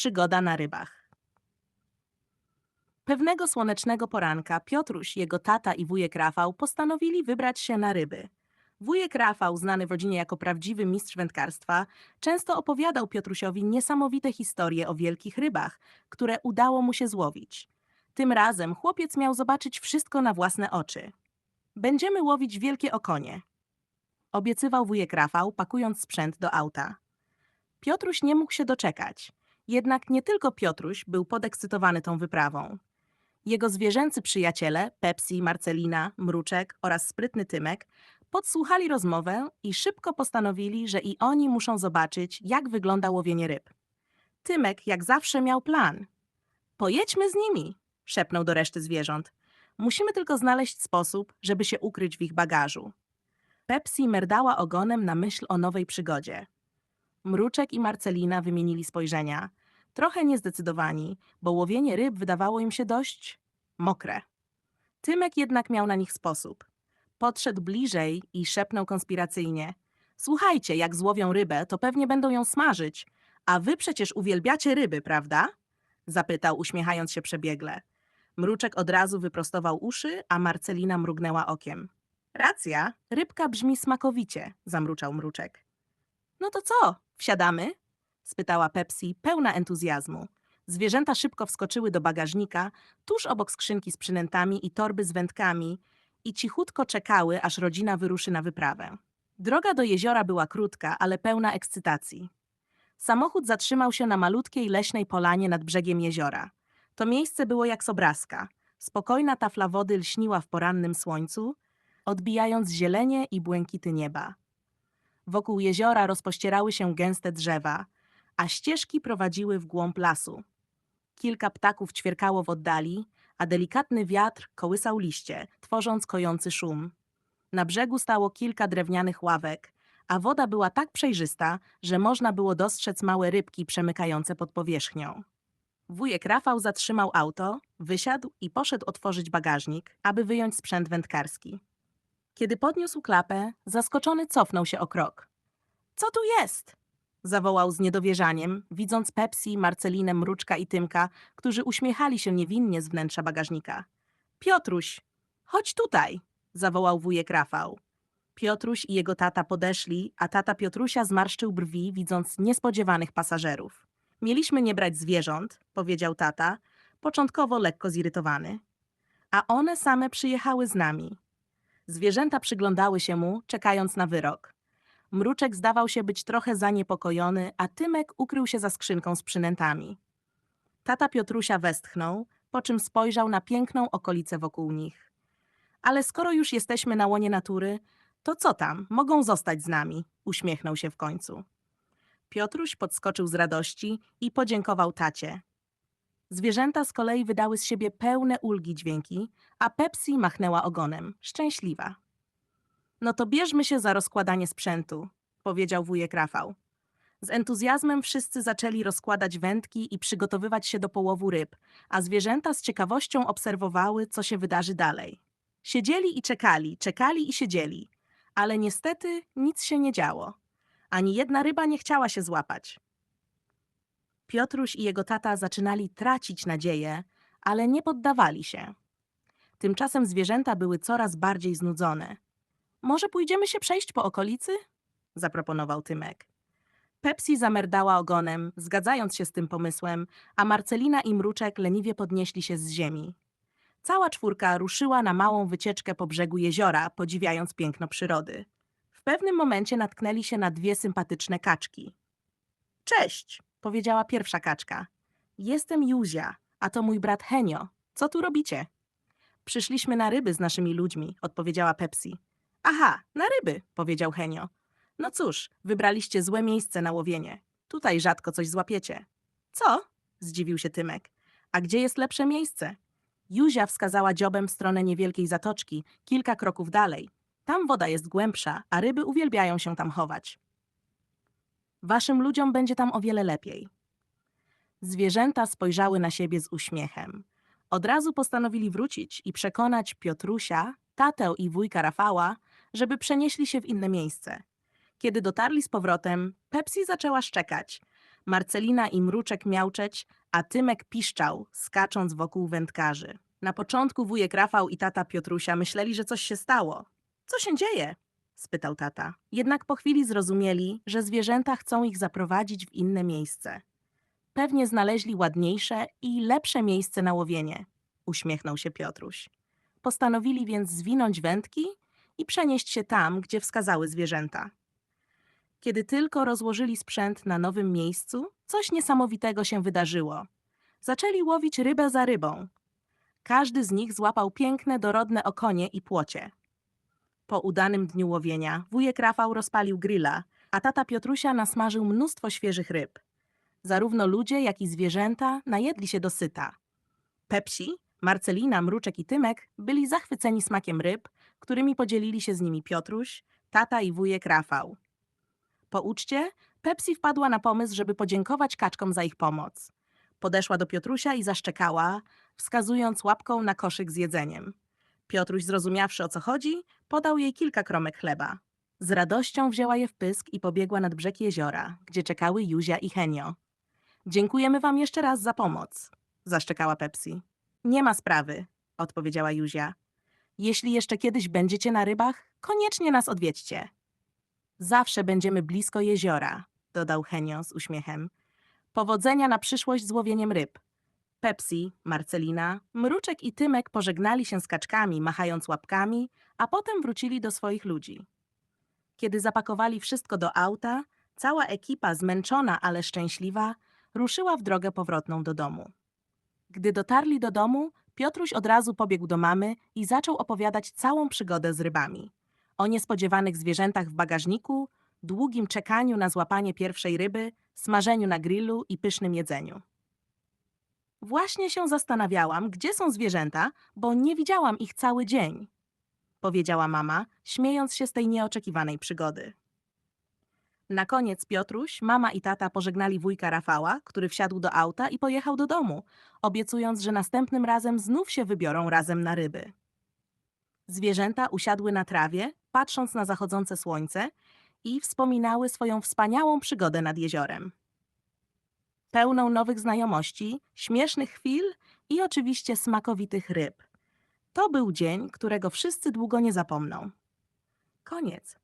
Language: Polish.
Przygoda na rybach. Pewnego słonecznego poranka Piotruś, jego tata i wujek Rafał postanowili wybrać się na ryby. Wujek Rafał, znany w rodzinie jako prawdziwy mistrz wędkarstwa, często opowiadał Piotrusiowi niesamowite historie o wielkich rybach, które udało mu się złowić. Tym razem chłopiec miał zobaczyć wszystko na własne oczy. Będziemy łowić wielkie okonie. Obiecywał wujek Rafał, pakując sprzęt do auta. Piotruś nie mógł się doczekać. Jednak nie tylko Piotruś był podekscytowany tą wyprawą. Jego zwierzęcy przyjaciele, Pepsi, Marcelina, Mruczek oraz sprytny Tymek, podsłuchali rozmowę i szybko postanowili, że i oni muszą zobaczyć, jak wygląda łowienie ryb. Tymek jak zawsze miał plan. Pojedźmy z nimi, szepnął do reszty zwierząt. Musimy tylko znaleźć sposób, żeby się ukryć w ich bagażu. Pepsi merdała ogonem na myśl o nowej przygodzie. Mruczek i Marcelina wymienili spojrzenia. Trochę niezdecydowani, bo łowienie ryb wydawało im się dość mokre. Tymek jednak miał na nich sposób. Podszedł bliżej i szepnął konspiracyjnie. Słuchajcie, jak złowią rybę, to pewnie będą ją smażyć. A wy przecież uwielbiacie ryby, prawda? Zapytał, uśmiechając się przebiegle. Mruczek od razu wyprostował uszy, a Marcelina mrugnęła okiem. Racja, rybka brzmi smakowicie, zamruczał Mruczek. No to co, wsiadamy? Spytała Pepsi, pełna entuzjazmu. Zwierzęta szybko wskoczyły do bagażnika, tuż obok skrzynki z przynętami i torby z wędkami i cichutko czekały, aż rodzina wyruszy na wyprawę. Droga do jeziora była krótka, ale pełna ekscytacji. Samochód zatrzymał się na malutkiej leśnej polanie nad brzegiem jeziora. To miejsce było jak z obrazka. Spokojna tafla wody lśniła w porannym słońcu, odbijając zielenie i błękity nieba. Wokół jeziora rozpościerały się gęste drzewa, a ścieżki prowadziły w głąb lasu. Kilka ptaków ćwierkało w oddali, a delikatny wiatr kołysał liście, tworząc kojący szum. Na brzegu stało kilka drewnianych ławek, a woda była tak przejrzysta, że można było dostrzec małe rybki przemykające pod powierzchnią. Wujek Rafał zatrzymał auto, wysiadł i poszedł otworzyć bagażnik, aby wyjąć sprzęt wędkarski. Kiedy podniósł klapę, zaskoczony cofnął się o krok. Co tu jest? Zawołał z niedowierzaniem, widząc Pepsi, Marcelinę, Mruczka i Tymka, którzy uśmiechali się niewinnie z wnętrza bagażnika. Piotruś, chodź tutaj, zawołał wujek Rafał. Piotruś i jego tata podeszli, a tata Piotrusia zmarszczył brwi, widząc niespodziewanych pasażerów. Mieliśmy nie brać zwierząt, powiedział tata, początkowo lekko zirytowany. A one same przyjechały z nami. Zwierzęta przyglądały się mu, czekając na wyrok. Mruczek zdawał się być trochę zaniepokojony, a Tymek ukrył się za skrzynką z przynętami. Tata Piotrusia westchnął, po czym spojrzał na piękną okolicę wokół nich. Ale skoro już jesteśmy na łonie natury, to co tam, mogą zostać z nami, uśmiechnął się w końcu. Piotruś podskoczył z radości i podziękował tacie. Zwierzęta z kolei wydały z siebie pełne ulgi dźwięki, a Pepsi machnęła ogonem, szczęśliwa. No to bierzmy się za rozkładanie sprzętu, powiedział wujek Rafał. Z entuzjazmem wszyscy zaczęli rozkładać wędki i przygotowywać się do połowu ryb, a zwierzęta z ciekawością obserwowały, co się wydarzy dalej. Siedzieli i czekali, czekali i siedzieli, ale niestety nic się nie działo. Ani jedna ryba nie chciała się złapać. Piotruś i jego tata zaczynali tracić nadzieję, ale nie poddawali się. Tymczasem zwierzęta były coraz bardziej znudzone. Może pójdziemy się przejść po okolicy? zaproponował Tymek. Pepsi zamerdała ogonem, zgadzając się z tym pomysłem, a Marcelina i Mruczek leniwie podnieśli się z ziemi. Cała czwórka ruszyła na małą wycieczkę po brzegu jeziora, podziwiając piękno przyrody. W pewnym momencie natknęli się na dwie sympatyczne kaczki. Cześć, powiedziała pierwsza kaczka. Jestem Juzia, a to mój brat Henio. Co tu robicie? Przyszliśmy na ryby z naszymi ludźmi, odpowiedziała Pepsi. Aha, na ryby, powiedział Henio. No cóż, wybraliście złe miejsce na łowienie. Tutaj rzadko coś złapiecie. Co? zdziwił się Tymek. A gdzie jest lepsze miejsce? Juzia wskazała dziobem w stronę niewielkiej zatoczki, kilka kroków dalej. Tam woda jest głębsza, a ryby uwielbiają się tam chować. Waszym ludziom będzie tam o wiele lepiej. Zwierzęta spojrzały na siebie z uśmiechem. Od razu postanowili wrócić i przekonać Piotrusia, tatę i wujka Rafała, żeby przenieśli się w inne miejsce. Kiedy dotarli z powrotem, Pepsi zaczęła szczekać. Marcelina i Mruczek miauczeć, a Tymek piszczał, skacząc wokół wędkarzy. Na początku wujek Rafał i tata Piotrusia myśleli, że coś się stało. Co się dzieje? spytał tata. Jednak po chwili zrozumieli, że zwierzęta chcą ich zaprowadzić w inne miejsce. Pewnie znaleźli ładniejsze i lepsze miejsce na łowienie, uśmiechnął się Piotruś. Postanowili więc zwinąć wędki i przenieść się tam, gdzie wskazały zwierzęta. Kiedy tylko rozłożyli sprzęt na nowym miejscu, coś niesamowitego się wydarzyło. Zaczęli łowić rybę za rybą. Każdy z nich złapał piękne, dorodne okonie i płocie. Po udanym dniu łowienia wujek Rafał rozpalił grilla, a tata Piotrusia nasmażył mnóstwo świeżych ryb. Zarówno ludzie, jak i zwierzęta najedli się dosyta. Pepsi, Marcelina, Mruczek i Tymek byli zachwyceni smakiem ryb, którymi podzielili się z nimi Piotruś, tata i wujek Rafał. Po uczcie Pepsi wpadła na pomysł, żeby podziękować kaczkom za ich pomoc. Podeszła do Piotrusia i zaszczekała, wskazując łapką na koszyk z jedzeniem. Piotruś, zrozumiawszy o co chodzi, podał jej kilka kromek chleba. Z radością wzięła je w pysk i pobiegła nad brzeg jeziora, gdzie czekały Juzia i Henio. Dziękujemy wam jeszcze raz za pomoc, zaszczekała Pepsi. Nie ma sprawy, odpowiedziała Juzia. Jeśli jeszcze kiedyś będziecie na rybach, koniecznie nas odwiedźcie. Zawsze będziemy blisko jeziora, dodał Henio z uśmiechem. Powodzenia na przyszłość z łowieniem ryb. Pepsi, Marcelina, Mruczek i Tymek pożegnali się z kaczkami, machając łapkami, a potem wrócili do swoich ludzi. Kiedy zapakowali wszystko do auta, cała ekipa, zmęczona, ale szczęśliwa, ruszyła w drogę powrotną do domu. Gdy dotarli do domu, Piotruś od razu pobiegł do mamy i zaczął opowiadać całą przygodę z rybami. O niespodziewanych zwierzętach w bagażniku, długim czekaniu na złapanie pierwszej ryby, smażeniu na grillu i pysznym jedzeniu. Właśnie się zastanawiałam, gdzie są zwierzęta, bo nie widziałam ich cały dzień, powiedziała mama, śmiejąc się z tej nieoczekiwanej przygody. Na koniec Piotruś, mama i tata pożegnali wujka Rafała, który wsiadł do auta i pojechał do domu, obiecując, że następnym razem znów się wybiorą razem na ryby. Zwierzęta usiadły na trawie, patrząc na zachodzące słońce i wspominały swoją wspaniałą przygodę nad jeziorem. Pełną nowych znajomości, śmiesznych chwil i oczywiście smakowitych ryb. To był dzień, którego wszyscy długo nie zapomną. Koniec.